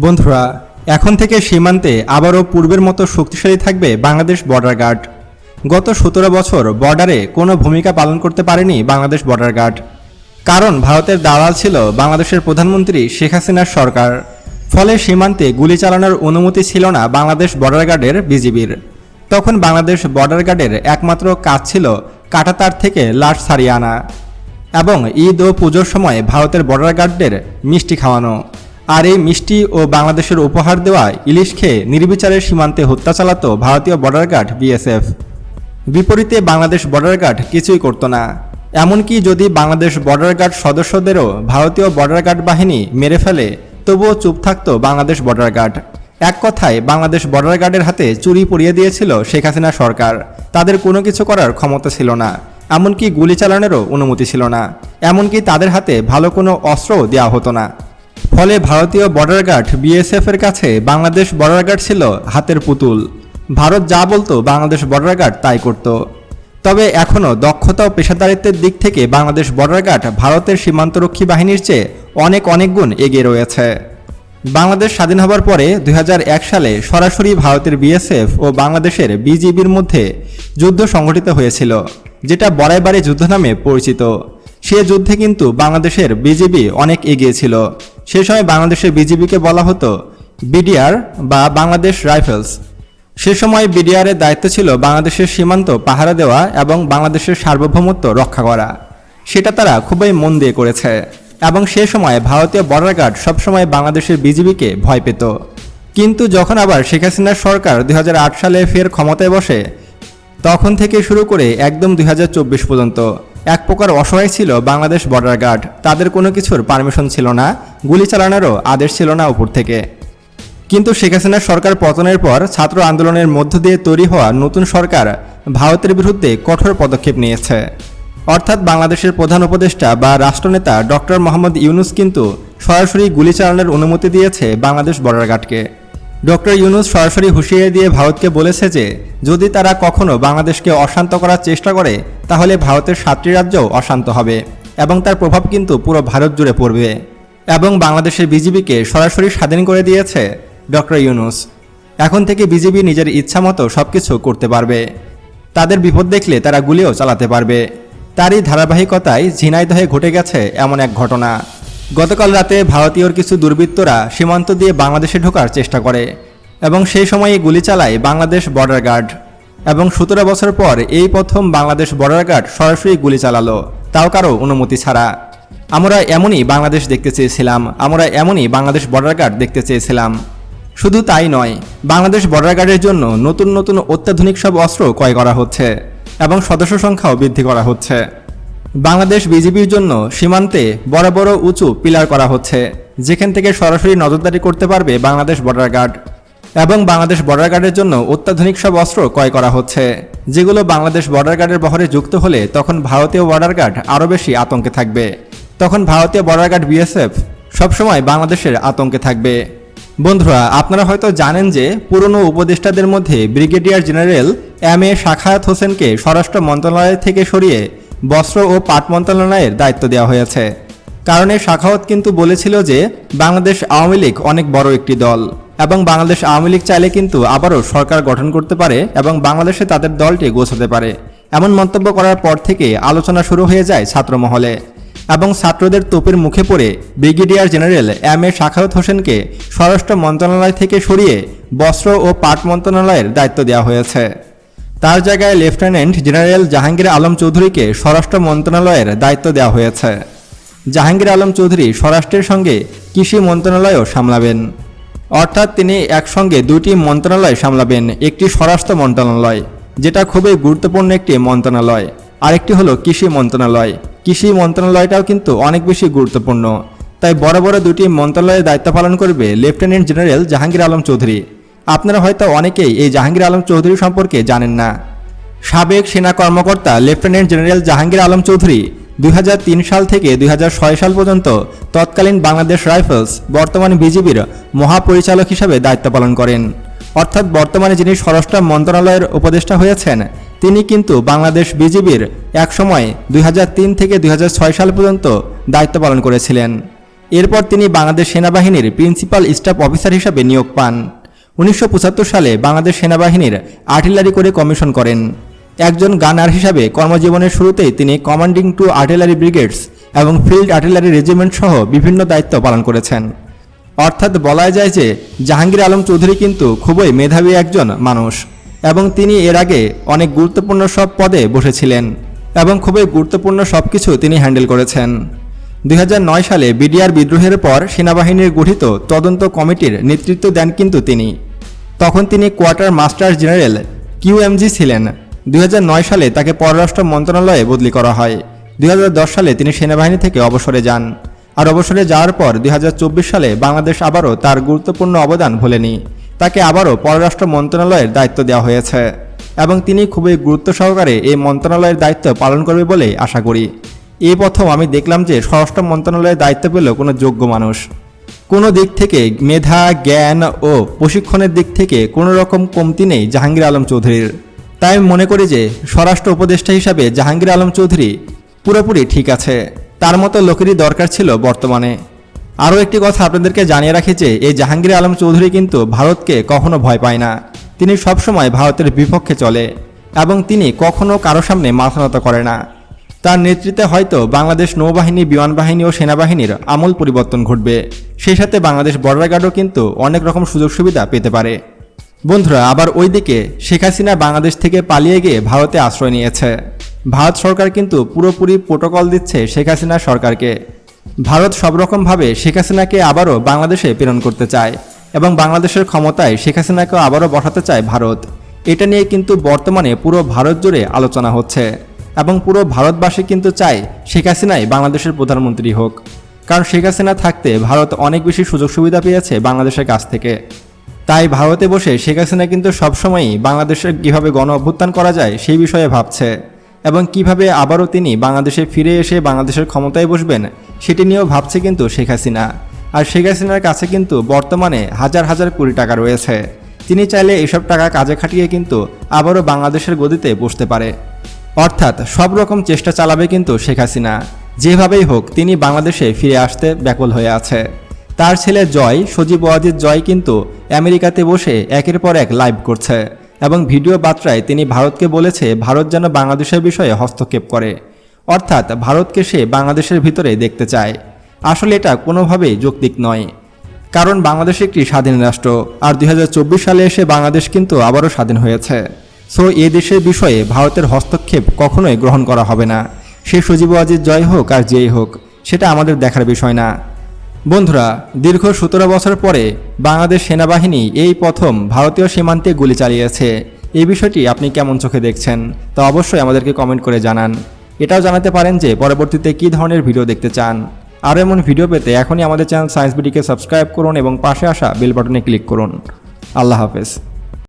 বন্ধুরা, এখন থেকে সীমান্তে আবারও পূর্বের মতো শক্তিশালী থাকবে বাংলাদেশ বর্ডার গার্ড গত সতেরো বছর বর্ডারে কোনো ভূমিকা পালন করতে পারেনি বাংলাদেশ বর্ডার গার্ড কারণ ভারতের দালাল ছিল বাংলাদেশের প্রধানমন্ত্রী শেখ হাসিনার সরকার। ফলে সীমান্তে গুলি চালানোর অনুমতি ছিল না বাংলাদেশ বর্ডার গার্ডের বিজিবির। তখন বাংলাদেশ বর্ডার গার্ডের একমাত্র কাজ ছিল কাটাতার থেকে লাশ সারিয়ে আনা। এবং ঈদ ও পুজোর সময় ভারতের বর্ডার গার্ডদের মিষ্টি খাওয়ানো। আর এই মিষ্টি ও বাংলাদেশের উপহার দেওয়া ইলিশ খেয়ে নির্বিচারে সীমান্তে হত্যা চালাতো ভারতীয় বর্ডার গার্ড বিএসএফ বিপরীতে বাংলাদেশ বর্ডার গার্ড কিছুই করতো না। এমনকি যদি বাংলাদেশ বর্ডার গার্ড সদস্যদেরও ভারতীয় বর্ডার গার্ড বাহিনী মেরে ফেলে, তবুও চুপ থাকত বাংলাদেশ বর্ডার গার্ড এক কথায়, বাংলাদেশ বর্ডার গার্ডের হাতে চুরি পরিয়ে দিয়েছিল শেখ হাসিনা সরকার। তাদের কোনো কিছু করার ক্ষমতা ছিল না। এমনকি গুলি চালানোরও অনুমতি ছিল না। এমনকি তাদের হাতে ভালো কোনো অস্ত্রও দেওয়া হতো না। ফলে ভারতীয় বর্ডার গার্ড বিএসএফ এর কাছে বাংলাদেশ বর্ডার গার্ড ছিল হাতের পুতুল। ভারত যা বলতো বাংলাদেশ বর্ডার গার্ড তাই করত। তবে এখনও দক্ষতা ও পেশাদারিত্বের দিক থেকে বাংলাদেশ বর্ডার গার্ড ভারতের সীমান্তরক্ষী বাহিনীর চেয়ে অনেক অনেক গুণ এগিয়ে রয়েছে। বাংলাদেশ স্বাধীন হবার পরে দুই হাজার এক সালে সরাসরি ভারতের বিএসএফ ও বাংলাদেশের বিজিবির মধ্যে যুদ্ধ সংঘটিত হয়েছিল, যেটা বড়াইবাড়ি যুদ্ধ নামে পরিচিত। সে যুদ্ধে কিন্তু বাংলাদেশের বিজিবি অনেক এগিয়ে ছিল সে সময় বাংলাদেশের বিজিবিকে বলা হতো বিডিআর বা বাংলাদেশ রাইফেলস। সে সময় বিডিআরের দায়িত্ব ছিল বাংলাদেশের সীমান্ত পাহারা দেওয়া এবং বাংলাদেশের সার্বভৌমত্ব রক্ষা করা। সেটা তারা খুবই মন দিয়ে করেছে এবং সে সময় ভারতীয় বর্ডার গার্ড সবসময় বাংলাদেশের বিজিবিকে ভয় পেত। কিন্তু যখন আবার শেখ হাসিনার সরকার দুই হাজার আট সালে ফের ক্ষমতায় বসে, তখন থেকে শুরু করে একদম দুই হাজার চব্বিশ পর্যন্ত এক প্রকার অসহায় ছিল বাংলাদেশ বর্ডার গার্ড তাদের কোনো কিছুর পারমিশন ছিল না, গুলি চালানোরও আদেশ ছিল না উপর থেকে। কিন্তু শেখ হাসিনার সরকার পতনের পর ছাত্র আন্দোলনের মধ্য দিয়ে তৈরি হওয়া নতুন সরকার ভারতের বিরুদ্ধে কঠোর পদক্ষেপ নিয়েছে। অর্থাৎ বাংলাদেশের প্রধান উপদেষ্টা বা রাষ্ট্রনেতা ডক্টর মোহাম্মদ ইউনুস কিন্তু সরাসরি গুলি চালানোর অনুমতি দিয়েছে বাংলাদেশ বর্ডার গার্ডকে ডক্টর ইউনুস সরাসরি হুঁশিয়ারি দিয়ে ভারতকে বলেছে যে, যদি তারা কখনো বাংলাদেশকে অশান্ত করার চেষ্টা করে, তাহলে ভারতের সাতটি রাজ্যও অশান্ত হবে এবং তার প্রভাব কিন্তু পুরো ভারত জুড়ে পড়বে। এবং বাংলাদেশের বিজিবিকে সরাসরি স্বাধীন করে দিয়েছে ডক্টর ইউনুস। এখন থেকে বিজিবি নিজের ইচ্ছা মতো সব কিছু করতে পারবে। তাদের বিপদ দেখলে তারা গুলিও চালাতে পারবে। তারই ধারাবাহিকতায় ঝিনাইদহে ঘটে গেছে এমন এক ঘটনা। গতকাল রাতে ভারতীয়র কিছু দুর্বৃত্তরা সীমান্ত দিয়ে বাংলাদেশে ঢোকার চেষ্টা করে এবং সেই সময়ই গুলি চালায় বাংলাদেশ বর্ডার গার্ড এবং সতেরো বছর পর এই প্রথম বাংলাদেশ বর্ডার গার্ড সরাসরি গুলি চালালো, তাও কারও অনুমতি ছাড়া। আমরা এমনই বাংলাদেশ দেখতে চেয়েছিলাম, আমরা এমনই বাংলাদেশ বর্ডার গার্ড দেখতে চেয়েছিলাম। শুধু তাই নয়, বাংলাদেশ বর্ডার গার্ডের জন্য নতুন নতুন অত্যাধুনিক সব অস্ত্র ক্রয় করা হচ্ছে এবং সদস্য সংখ্যাও বৃদ্ধি করা হচ্ছে। বাংলাদেশ বিজিবির জন্য সীমান্তে বড় বড় উঁচু পিলার করা হচ্ছে, যেখান থেকে সরাসরি নজরদারি করতে পারবে বাংলাদেশ বর্ডার গার্ড এবং বাংলাদেশ বর্ডার গার্ডের জন্য অত্যাধুনিক সব অস্ত্র ক্রয় করা হচ্ছে, যেগুলো বাংলাদেশ বর্ডার গার্ডের বহরে যুক্ত হলে তখন ভারতীয় বর্ডার গার্ড আরও বেশি আতঙ্কে থাকবে। তখন ভারতীয় বর্ডার গার্ড বিএসএফ সবসময় বাংলাদেশের আতঙ্কে থাকবে। বন্ধুরা, আপনারা হয়তো জানেন যে পুরনো উপদেষ্টাদের মধ্যে brigadier general M A Sakhawat হোসেনকে স্বরাষ্ট্র মন্ত্রণালয় থেকে সরিয়ে বস্ত্র ও পাট মন্ত্রণালয়ের দায়িত্ব দেওয়া হয়েছে। কারণে শাখাওয়াত কিন্তু বলেছিল যে, বাংলাদেশ আওয়ামী লীগ অনেক বড় একটি দল এবং বাংলাদেশ আওয়ামী লীগ চাইলে কিন্তু আবারও সরকার গঠন করতে পারে এবং বাংলাদেশে তাদের দলটি গোছাতে পারে। এমন মন্তব্য করার পর থেকে আলোচনা শুরু হয়ে যায় ছাত্রমহলে এবং ছাত্রদের তোপের মুখে পড়ে brigadier general M A Sakhawat হোসেনকে স্বরাষ্ট্র মন্ত্রণালয় থেকে সরিয়ে বস্ত্র ও পাট মন্ত্রণালয়ের দায়িত্ব দেওয়া হয়েছে। তার জায়গায় লেফটেন্যান্ট জেনারেল জাহাঙ্গীর আলম চৌধুরীকে স্বরাষ্ট্র মন্ত্রণালয়ের দায়িত্ব দেওয়া হয়েছে। জাহাঙ্গীর আলম চৌধুরী স্বরাষ্ট্রের সঙ্গে কৃষি মন্ত্রণালয়ও সামলাবেন। অর্থাৎ তিনি একসঙ্গে দুটি মন্ত্রণালয় সামলাবেন, একটি স্বরাষ্ট্র মন্ত্রণালয়, যেটা খুবই গুরুত্বপূর্ণ একটি মন্ত্রণালয়, আরেকটি হলো কৃষি মন্ত্রণালয়। কৃষি মন্ত্রণালয়টাও কিন্তু অনেক বেশি গুরুত্বপূর্ণ। তাই বড় বড় দুটি মন্ত্রণালয়ের দায়িত্ব পালন করবে লেফটেন্যান্ট জেনারেল জাহাঙ্গীর আলম চৌধুরী। আপনারা হয়তো অনেকেই এই জাহাঙ্গীর আলম চৌধুরী সম্পর্কে জানেন না। সাবেক সেনা কর্মকর্তা লেফটেন্যান্ট জেনারেল জাহাঙ্গীর আলম চৌধুরী দুই হাজার তিন সাল থেকে দুই হাজার ছয় সাল পর্যন্ত তৎকালীন বাংলাদেশ রাইফেলস, বর্তমান বিজিবির মহাপরিচালক হিসাবে দায়িত্ব পালন করেন। অর্থাৎ বর্তমানে যিনি স্বরাষ্ট্র মন্ত্রণালয়ের উপদেষ্টা হয়েছেন, তিনি কিন্তু বাংলাদেশ বিজিবির একসময় দুই হাজার তিন থেকে দুই হাজার ছয় সাল পর্যন্ত দায়িত্ব পালন করেছিলেন। এরপর তিনি বাংলাদেশ সেনাবাহিনীর প্রিন্সিপাল স্টাফ অফিসার হিসাবে নিয়োগ পান। উনিশশো পঁচাত্তর সালে বাংলাদেশ সেনাবাহিনীর আর্টিলারি করে কমিশন করেন। একজন গানার হিসাবে কর্মজীবনের শুরুতেই তিনি কমান্ডিং টু আর্টিলারি ব্রিগেডস এবং ফিল্ড আর্টিলারি রেজিমেন্ট সহ বিভিন্ন দায়িত্ব পালন করেছেন। অর্থাৎ বলা যায় যে জাহাঙ্গীর আলম চৌধুরী কিন্তু খুবই মেধাবী একজন মানুষ এবং তিনি এর আগে অনেক গুরুত্বপূর্ণ সব পদে বসেছিলেন এবং খুবই গুরুত্বপূর্ণ সব কিছু তিনি হ্যান্ডেল করেছেন। দুই হাজার নয় সালে বিডিআর বিদ্রোহের পর সেনাবাহিনীর গঠিত তদন্ত কমিটির নেতৃত্ব দেন কিন্তু তিনি। তখন তিনি কোয়ার্টার মাস্টার জেনারেল কিউএমজি ছিলেন। দুই হাজার নয় সালে তাকে পররাষ্ট্র মন্ত্রণালয়ে বদলি করা হয়। দুই হাজার দশ সালে তিনি সেনাবাহিনী থেকে অবসরে যান। আর অবসরে যাওয়ার পর দুই হাজার চব্বিশ সালে বাংলাদেশ আবারও তার গুরুত্বপূর্ণ অবদান ভোলেনি। তাকে আবারও পররাষ্ট্র মন্ত্রণালয়ের দায়িত্ব দেওয়া হয়েছে। এবং তিনি খুবই গুরুত্ব সহকারে এই মন্ত্রণালয়ের দায়িত্ব পালন করবে বলেই আশা করি। এই প্রথম আমি দেখলাম যে স্বরাষ্ট্র মন্ত্রণালয়ের দায়িত্ব পেল কোনো যোগ্য মানুষ। কোনো দিক থেকে মেধা, জ্ঞান ও প্রশিক্ষণের দিক থেকে কোনো রকম কমতি নেই জাহাঙ্গীর আলম চৌধুরীর। তাই আমি মনে করি যে স্বরাষ্ট্র উপদেষ্টা হিসাবে জাহাঙ্গীর আলম চৌধুরী পুরোপুরি ঠিক আছে। তার মতো লোকেরই দরকার ছিল বর্তমানে। আরও একটি কথা আপনাদেরকে জানিয়ে রাখি যে এই জাহাঙ্গীর আলম চৌধুরী কিন্তু ভারতকে কখনো ভয় পায় না। তিনি সবসময় ভারতের বিপক্ষে চলে এবং তিনি কখনো কারও সামনে মাথা নত করে না। তার নেতৃত্বে হয়তো বাংলাদেশ নৌবাহিনী বিমান বাহিনী ও সেনাবাহিনীর আমূল পরিবর্তন ঘটবে। সেই সাথে বাংলাদেশ বর্ডার গার্ডও কিন্তু অনেক রকম সুযোগ সুবিধা পেতে পারে। বন্ধুরা, আবার ওইদিকে শেখ হাসিনা বাংলাদেশ থেকে পালিয়ে গিয়ে ভারতে আশ্রয় নিয়েছে। ভারত সরকার কিন্তু পুরোপুরি প্রোটোকল দিচ্ছে শেখ হাসিনা সরকারকে। ভারত সব রকমভাবে শেখ হাসিনাকে আবারও বাংলাদেশে প্রেরণ করতে চায় এবং বাংলাদেশের ক্ষমতায় শেখ হাসিনাকেও আবারও বসাতে চায় ভারত। এটা নিয়ে কিন্তু বর্তমানে পুরো ভারত জুড়ে আলোচনা হচ্ছে। এবং পুরো ভারতবাসী কিন্তু চায় শেখ হাসিনাই বাংলাদেশের প্রধানমন্ত্রী হোক। কারণ শেখ হাসিনা থাকতে ভারত অনেক বেশি সুযোগ সুবিধা পেয়েছে বাংলাদেশের কাছ থেকে। তাই ভারতে বসে শেখ হাসিনা কিন্তু সবসময়ই বাংলাদেশের কীভাবে গণ অভ্যুত্থান করা যায় সেই বিষয়ে ভাবছে এবং কীভাবে আবারও তিনি বাংলাদেশে ফিরে এসে বাংলাদেশের ক্ষমতায় বসবেন সেটি নিয়েও ভাবছে কিন্তু শেখ হাসিনা। আর শেখ হাসিনার কাছে কিন্তু বর্তমানে হাজার হাজার কোটি টাকা রয়েছে। তিনি চাইলে এসব টাকা কাজে খাটিয়ে কিন্তু আবারও বাংলাদেশের গদিতে বসতে পারে। অর্থাৎ সব রকম চেষ্টা চালাবে কিন্তু শেখ হাসিনা। যেভাবেই হোক, তিনি বাংলাদেশে ফিরে আসতে ব্যাকুল হয়ে আছে। তার ছেলে জয়, সজীব ওয়াজিদ জয় কিন্তু আমেরিকাতে বসে একের পর এক লাইভ করছে এবং ভিডিও বার্তায় তিনি ভারতকে বলেছে, ভারত যেন বাংলাদেশের বিষয়ে হস্তক্ষেপ করে। অর্থাৎ ভারতকে সে বাংলাদেশের ভিতরে দেখতে চায়। আসলে এটা কোনোভাবেই যৌক্তিক নয়। কারণ বাংলাদেশ একটি স্বাধীন রাষ্ট্র, আর দুই হাজার চব্বিশ সালে এসে বাংলাদেশ কিন্তু আবারও স্বাধীন হয়েছে। সো এ দেশের বিষয়ে ভারতের হস্তক্ষেপ কখনোই গ্রহণ করা হবে না। সে সজীব আজিজ জয় হোক আর যেই হোক, সেটা আমাদের দেখার বিষয় না। বন্ধুরা, দীর্ঘ সতেরো বছর পরে বাংলাদেশ সেনাবাহিনী এই প্রথম ভারতীয় সীমান্তে গুলি চালিয়েছে। এই বিষয়টি আপনি কেমন চোখে দেখছেন, তা অবশ্যই আমাদেরকে কমেন্ট করে জানান। এটাও জানাতে পারেন যে পরবর্তীতে কী ধরনের ভিডিও দেখতে চান। আরও এমন ভিডিও পেতে এখনই আমাদের চ্যানেল সায়েন্স বিডিকে সাবস্ক্রাইব করুন এবং পাশে আসা বেল বাটনে ক্লিক করুন। আল্লাহ হাফেজ।